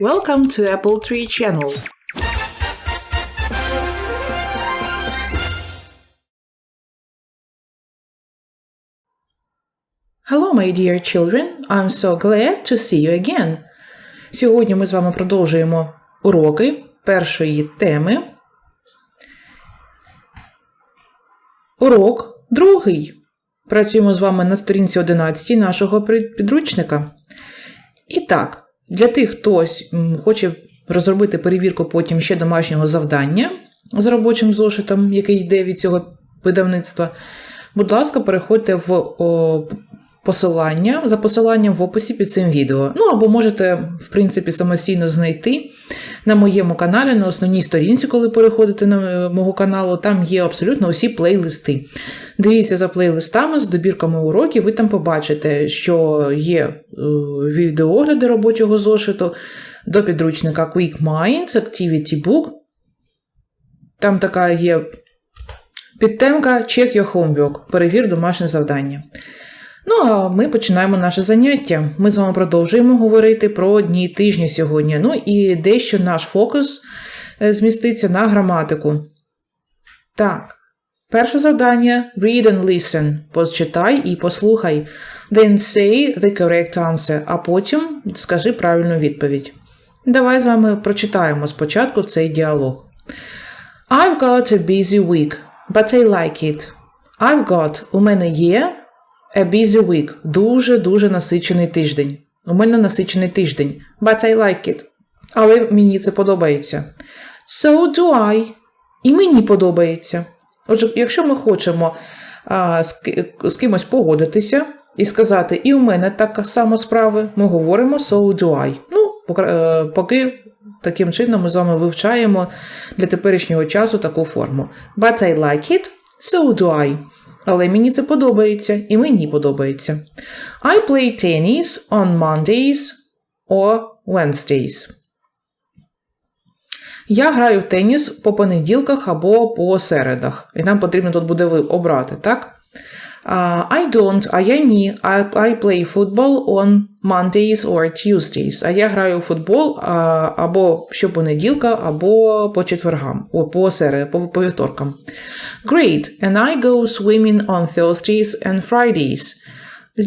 Welcome to Apple Tree Channel. Hello, my dear children. I'm so glad to see you again. Сьогодні ми з вами продовжуємо уроки першої теми. Урок другий. Працюємо з вами на сторінці 11 нашого підручника. І так, для тих, хто хоче розробити перевірку потім ще домашнього завдання з робочим зошитом, який йде від цього видавництва, будь ласка, переходьте в посилання за посиланням в описі під цим відео. Ну або можете, в принципі, самостійно знайти на моєму каналі, на основній сторінці, коли переходите на е, мого каналу, там є абсолютно усі плейлисти. Дивіться за плейлистами з добірками уроків, ви там побачите, що є е, відеоогляди робочого зошиту до підручника Quick Minds, Activity Book. Там така є підтемка Check your homework, перевір домашнє завдання. Ну, а ми починаємо наше заняття. Ми з вами продовжуємо говорити про дні тижня сьогодні. Ну і дещо наш фокус е, зміститься на граматику. Так, перше завдання read and listen. Почитай і послухай. Then say the correct answer, а потім скажи правильну відповідь. Давай з вами прочитаємо спочатку цей діалог. I've got a busy week, but I like it. I've got у мене є a busy week. Дуже-дуже насичений тиждень. У мене насичений тиждень. But I like it. Але мені це подобається. So do I. І мені подобається. Отже, якщо ми хочемо а, з, з кимось погодитися і сказати, і у мене така сама справа, ми говоримо so do I. Ну, е, поки таким чином ми з вами вивчаємо для теперішнього часу таку форму. But I like it, so do I. Але мені це подобається, і мені подобається. I play tennis on Mondays or Wednesdays. Я граю в теніс по понеділках або по середах. І нам потрібно тут буде обрати, так? А, I don't, а я ні. I, I play football on Mondays or Tuesdays. А я граю у футбол а, або щопонеділка, або по четвергам, о, по серед, по, по вівторкам. Great, and I go swimming on Thursdays and Fridays.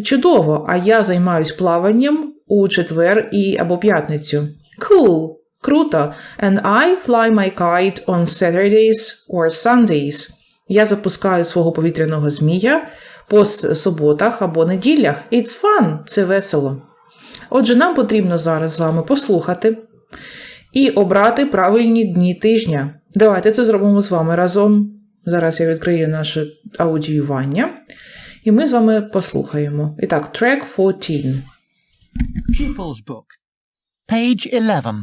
Чудово, а я займаюсь плаванням у четвер і або п'ятницю. Cool, круто. And I fly my kite on Saturdays or Sundays. Я запускаю свого повітряного змія по суботах або неділях. It's fun, це весело. Отже, нам потрібно зараз з вами послухати і обрати правильні дні тижня. Давайте це зробимо з вами разом. Зараз я відкрию наше аудіювання, і ми з вами послухаємо. І так, track 14. Pupils Book, page 11.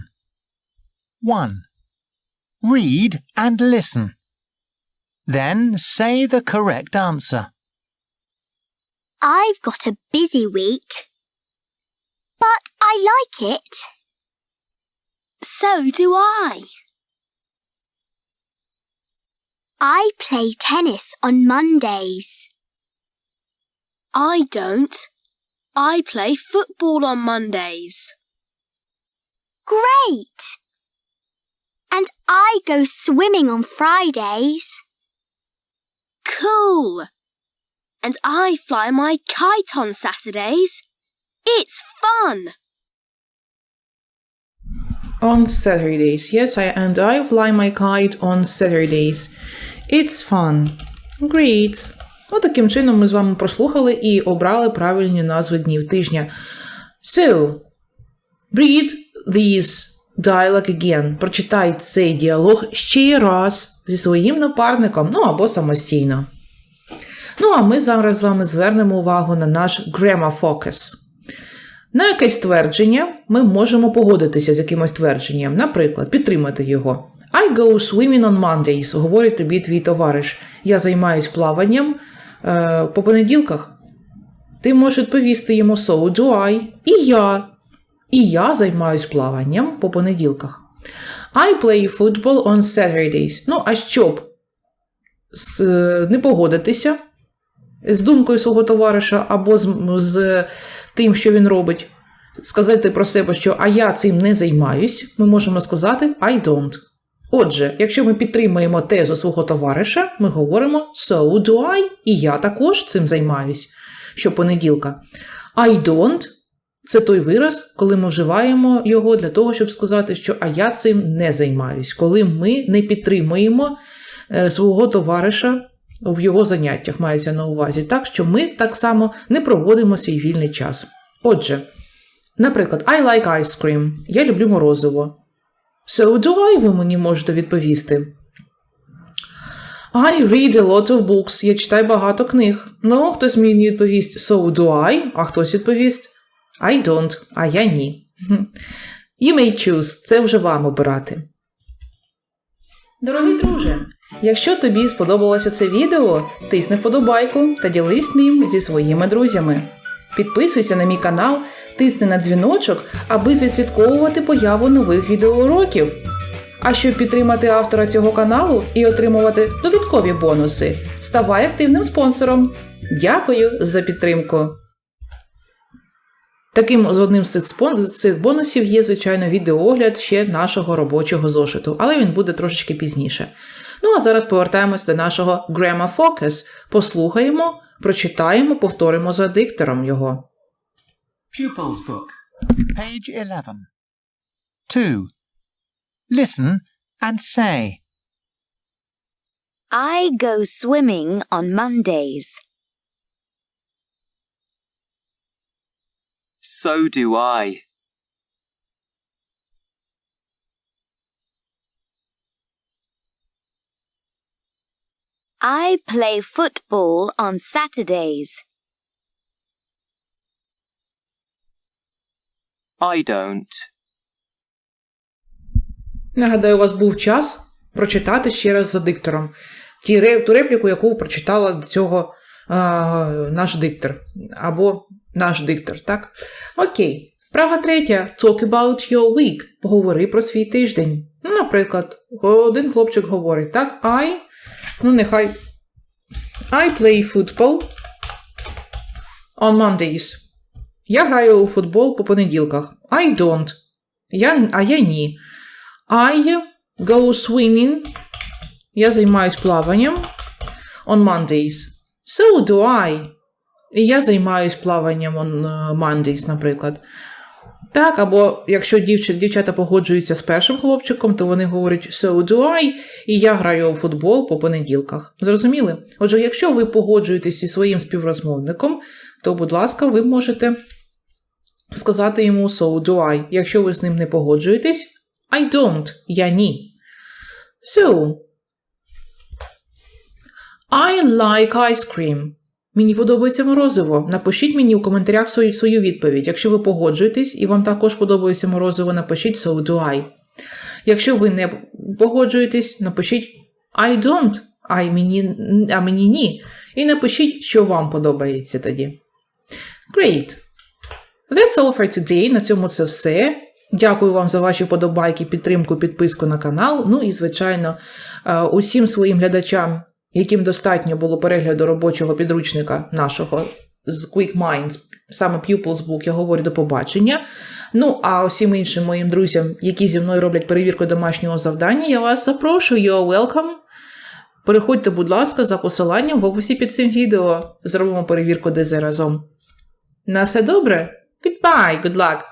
1. Read and listen. Then say the correct answer. I've got a busy week. But I like it. So do I. I play tennis on Mondays. I don't. I play football on Mondays. Great! And I go swimming on Fridays Cool. And I fly my kite on Saturdays. It's fun. On Saturdays. Yes, I and I fly my kite on Saturdays. It's fun. Great. Ну, таким чином ми з вами прослухали і обрали правильні назви днів тижня. So, read this dialogue again. Прочитай цей діалог ще раз зі своїм напарником, ну або самостійно. Ну, а ми зараз з вами звернемо увагу на наш grammar focus. На якесь твердження ми можемо погодитися з якимось твердженням, наприклад, підтримати його. I go swimming on Mondays, говорить тобі твій товариш. Я займаюсь плаванням е, по понеділках. Ти можеш відповісти йому so do I. І я. І я займаюсь плаванням по понеділках. I play football on Saturdays. Ну, а щоб не погодитися з думкою свого товариша або з, з тим, що він робить, сказати про себе, що а я цим не займаюсь, ми можемо сказати I don't. Отже, якщо ми підтримуємо тезу свого товариша, ми говоримо so do I, і я також цим займаюсь щопонеділка. I don't це той вираз, коли ми вживаємо його для того, щоб сказати, що а я цим не займаюсь, коли ми не підтримуємо е, свого товариша в його заняттях, мається на увазі, так що ми так само не проводимо свій вільний час. Отже, наприклад, I like ice cream. Я люблю морозиво. So do I, ви мені можете відповісти. I read a lot of books. Я читаю багато книг. Ну, хтось мені відповість so do I, а хтось відповість I don't, а я ні. You may choose. Це вже вам обирати. Дорогий друже, якщо тобі сподобалося це відео, тисни вподобайку та ділись ним зі своїми друзями. Підписуйся на мій канал, тисни на дзвіночок, аби відслідковувати появу нових відеоуроків. А щоб підтримати автора цього каналу і отримувати додаткові бонуси, ставай активним спонсором. Дякую за підтримку! Таким з одним з цих, спон... з цих бонусів є, звичайно, відеоогляд ще нашого робочого зошиту, але він буде трошечки пізніше. Ну а зараз повертаємось до нашого Grammar Focus. Послухаємо, прочитаємо, повторимо за диктором його. Pupils Book, page 11. 2. Listen and say. I go swimming on Mondays. So do I. I play football on Saturdays. I don't. Нагадаю, у вас був час прочитати ще раз за диктором ті, ту репліку, яку прочитала до цього а, наш диктор. Або наш диктор, так? Окей. Вправа третя. Talk about your week. Поговори про свій тиждень. Ну, наприклад, один хлопчик говорить, так, I, ну нехай I play football on Mondays. Я граю у футбол по понеділках. I don't. Я, а я ні. I go swimming. Я займаюсь плаванням on Mondays. So do I. І я займаюсь плаванням е, Mondays, наприклад. Так, або якщо дівч- дівчата погоджуються з першим хлопчиком, то вони говорять so do I, і я граю у футбол по понеділках. Зрозуміли? Отже, якщо ви погоджуєтесь зі своїм співрозмовником, то, будь ласка, ви можете сказати йому so do I. Якщо ви з ним не погоджуєтесь, I don't, я ні. So, I like ice cream. Мені подобається морозиво. Напишіть мені у коментарях свою, свою відповідь. Якщо ви погоджуєтесь і вам також подобається морозиво, напишіть so do I. Якщо ви не погоджуєтесь, напишіть I don't, а мені, а мені ні. І напишіть, що вам подобається тоді. Great! That's all for today. На цьому це все. Дякую вам за ваші подобайки, підтримку, підписку на канал. Ну і, звичайно, е, усім своїм глядачам, яким достатньо було перегляду робочого підручника нашого з Quick Minds, саме Pupils Book, я говорю до побачення. Ну, а усім іншим моїм друзям, які зі мною роблять перевірку домашнього завдання, я вас запрошую. You're welcome. Переходьте, будь ласка, за посиланням в описі під цим відео. Зробимо перевірку ДЗ разом. На все добре? Goodbye, good luck!